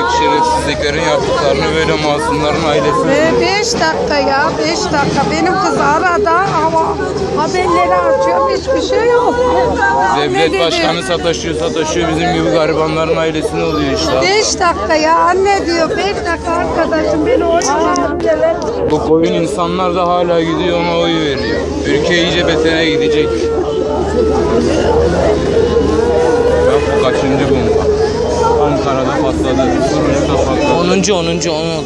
Başındaki şerefsizliklerin yaptıklarını böyle masumların ailesi Ve beş dakika ya, beş dakika. Benim kız arada ama haberleri açıyor, hiçbir şey yok. Ne Devlet dedi? başkanı sataşıyor sataşıyor bizim gibi garibanların ailesine oluyor işte. Beş dakika ya, anne diyor. Beş dakika arkadaşım beni oynama. Bu koyun insanlar da hala gidiyor ona oy veriyor. Ülke iyice betere gidecek. 10. 10. 10 oldu.